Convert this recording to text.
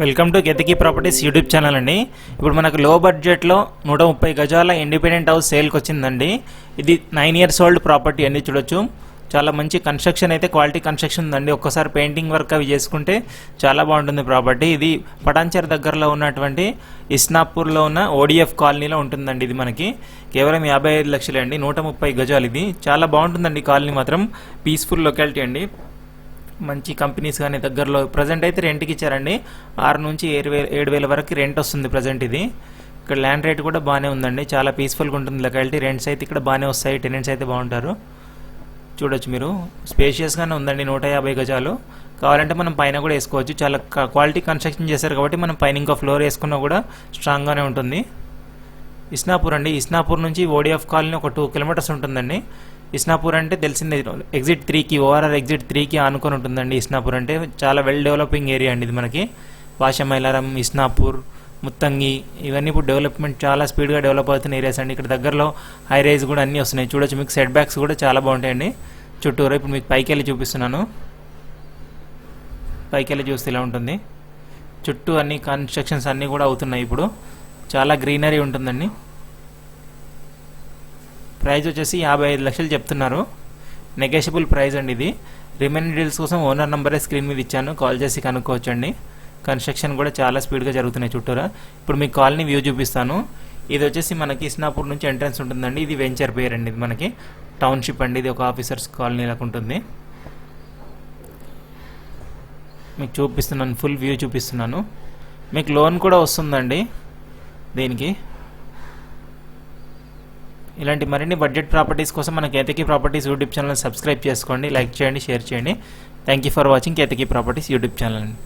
Welcome to Ketaki properties YouTube channel అండి. ఇప్పుడు మనకు లో బడ్జెట్లో నూట ముప్పై గజాల ఇండిపెండెంట్ హౌస్ సేల్కి వచ్చిందండి. ఇది నైన్ ఇయర్స్ ఓల్డ్ ప్రాపర్టీ అండి చూడొచ్చు. చాలా మంచి కన్స్ట్రక్షన్ అయితే క్వాలిటీ కన్స్ట్రక్షన్ ఉందండి. ఒక్కసారి పెయింటింగ్ వర్క్ అవి చేసుకుంటే చాలా బాగుంటుంది ప్రాపర్టీ ఇది పటాన్చర్ దగ్గరలో ఉన్నటువంటి ఇస్నాపూర్లో ఉన్న ఓడిఎఫ్ కాలనీలో ఉంటుందండి ఇది మనకి. కేవలం యాభై ఐదు లక్షలే అండి. నూట ముప్పై గజాలు ఇది. చాలా బాగుంటుందండి కాలనీ మాత్రం. పీస్ఫుల్ లొకాలిటీ అండి. మంచి కంపెనీస్ కానీ దగ్గరలో ప్రజెంట్ అయితే రెంట్కి ఇచ్చారండి. ఆరు నుంచి ఏడు వేల ఏడు వేల వరకు రెంట్ వస్తుంది ప్రజెంట్ ఇది. ఇక్కడ ల్యాండ్ రేట్ కూడా బాగానే ఉందండి. చాలా పీస్ఫుల్గా ఉంటుంది లొకాలిటీ రెంట్స్ అయితే ఇక్కడ బాగానే వస్తాయి. టెనెంట్స్ అయితే బాగుంటారు. చూడొచ్చు మీరు. స్పేషియస్గానే ఉందండి. నూట యాభై గజాలు. కావాలంటే మనం పైన కూడా వేసుకోవచ్చు. చాలా క్వాలిటీ కన్స్ట్రక్షన్ చేశారు కాబట్టి మనం పైన ఇంకో ఫ్లోర్ వేసుకున్నా కూడా స్ట్రాంగ్గానే ఉంటుంది. ఇస్నాపూర్ అండి. ఇస్నాపూర్ నుంచి ఓడిఎఫ్ కాలనీ ఒక టూ కిలోమీటర్స్ ఉంటుందండి. ఇస్నాపూర్ అంటే తెలిసిందే. ఎగ్జిట్ త్రీకి ఓఆర్ఆర్ ఎగ్జిట్ త్రీకి ఆనుకొని ఉంటుందండి ఇస్నాపూర్ అంటే చాలా వెల్ డెవలపింగ్ ఏరియా అండి ఇది మనకి. వాషమైలారం ఇస్నాపూర్ ముత్తంగి ఇవన్నీ ఇప్పుడు డెవలప్మెంట్ చాలా స్పీడ్గా డెవలప్ అవుతున్న ఏరియాస్ అండి. ఇక్కడ దగ్గరలో హై రైజ్ కూడా అన్నీ వస్తున్నాయి. చూడొచ్చు మీకు సెట్ బ్యాక్స్ కూడా చాలా బాగుంటాయండి. చుట్టూరు ఇప్పుడు మీకు పైకి వెళ్ళి చూపిస్తున్నాను. పైకి వెళ్ళి చూస్తే ఇలా ఉంటుంది. చుట్టూ అన్ని కన్స్ట్రక్షన్స్ అన్నీ కూడా అవుతున్నాయి ఇప్పుడు. చాలా గ్రీనరీ ఉంటుందండి. ప్రైజ్ వచ్చేసి యాభై ఐదు లక్షలు చెప్తున్నారు. నెగోషియబుల్ ప్రైజ్ అండి ఇది. రిమైనింగ్ డీటెయిల్స్ కోసం ఓనర్ నెంబరే స్క్రీన్ మీద ఇచ్చాను. కాల్ చేసి కనుక్కోవచ్చు అండి కన్స్ట్రక్షన్ కూడా చాలా స్పీడ్గా జరుగుతున్నాయి చుట్టూరా. ఇప్పుడు మీకు కాలనీ వ్యూ చూపిస్తాను. ఇది వచ్చేసి మనకి ఇస్నాపూర్ నుంచి ఎంట్రన్స్ ఉంటుందండి. ఇది వెంచర్ పేర్ అండి ఇది మనకి. టౌన్షిప్ అండి ఇది ఒక ఆఫీసర్స్ కాలనీ లాగా ఉంటుంది. మీకు చూపిస్తున్నాను ఫుల్ వ్యూ చూపిస్తున్నాను. మీకు లోన్ కూడా వస్తుందండి దీనికి. ఇలాంటి మరిన్ని బడ్జెట్ ప్రాపర్టీస్ కోసం మన Ketaki properties YouTube channel subscribe చేసుకోండి లైక్ చేయండి షేర్ చేయండి. Thank you for watching Ketaki properties YouTube channel అండి